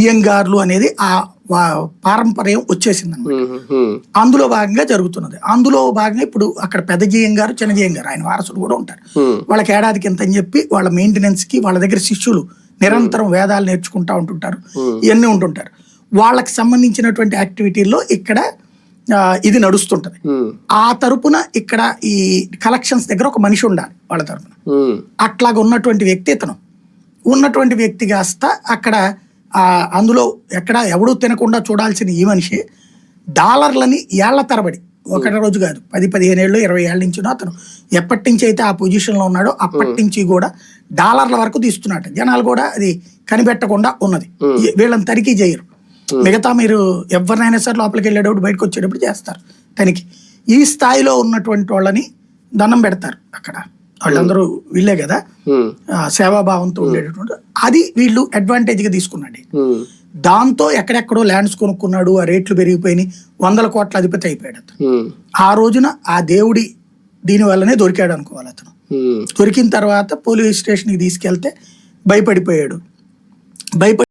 అయ్యంగార్లు అనేది ఆ పారంపర్యం వచ్చేసింది అందులో భాగంగా జరుగుతున్నది. అందులో భాగంగా ఇప్పుడు అక్కడ పెద్ద జీయం గారు చిన్న జీయం గారు ఆయన వారసులు కూడా ఉంటారు. వాళ్ళకి ఏడాదికి ఎంత అని చెప్పి వాళ్ళ మెయింటెనెన్స్కి వాళ్ళ దగ్గర శిష్యులు నిరంతరం వేదాలు నేర్చుకుంటా ఉంటుంటారు. ఇవన్నీ ఉంటుంటారు. వాళ్ళకి సంబంధించినటువంటి యాక్టివిటీల్లో ఇక్కడ ఇది నడుస్తుంటది. ఆ తరపున ఇక్కడ ఈ కలెక్షన్స్ దగ్గర ఒక మనిషి ఉండాలి వాళ్ళ తరపున. అట్లాగ ఉన్నటువంటి వ్యక్తి ఇతను. ఉన్నటువంటి వ్యక్తి కాస్త అక్కడ అందులో ఎక్కడ ఎవడూ తినకుండా చూడాల్సిన ఈ మనిషి. డాలర్లని ఏళ్ళ తరబడి ఒకటి రోజు కాదు పది పదిహేను ఏళ్ళు ఇరవై ఏళ్ళ నుంచి అతను. ఎప్పటి నుంచి అయితే ఆ పొజిషన్లో ఉన్నాడో అప్పటి నుంచి కూడా డాలర్ల వరకు తీస్తున్నాడు జనాలు కూడా అది కనిపెట్టకుండా ఉన్నది. వీళ్ళని తనిఖీ చేయరు. మిగతా మీరు ఎవరినైనా సరే లోపలికి వెళ్ళేటప్పుడు బయటకు వచ్చేటప్పుడు చేస్తారు తనిఖీ. ఈ స్థాయిలో ఉన్నటువంటి వాళ్ళని దండం పెడతారు అక్కడ. వాళ్ళందరూ వీళ్ళే కదా. సేవాభావంతో ఉండేటటువంటి అది వీళ్ళు అడ్వాంటేజ్గా తీసుకున్నాడు దాంతో ఎక్కడెక్కడో ల్యాండ్స్ కొనుక్కున్నాడు ఆ రేట్లు పెరిగిపోయినాయి వందల కోట్ల అధిపతి అయిపోయాడు అతను. ఆ రోజున ఆ దేవుడి దీని వల్లనే దొరికాడు అనుకోవాలి అతను. దొరికిన తర్వాత పోలీస్ స్టేషన్కి తీసుకెళ్తే భయపడిపోయాడు. భయపడి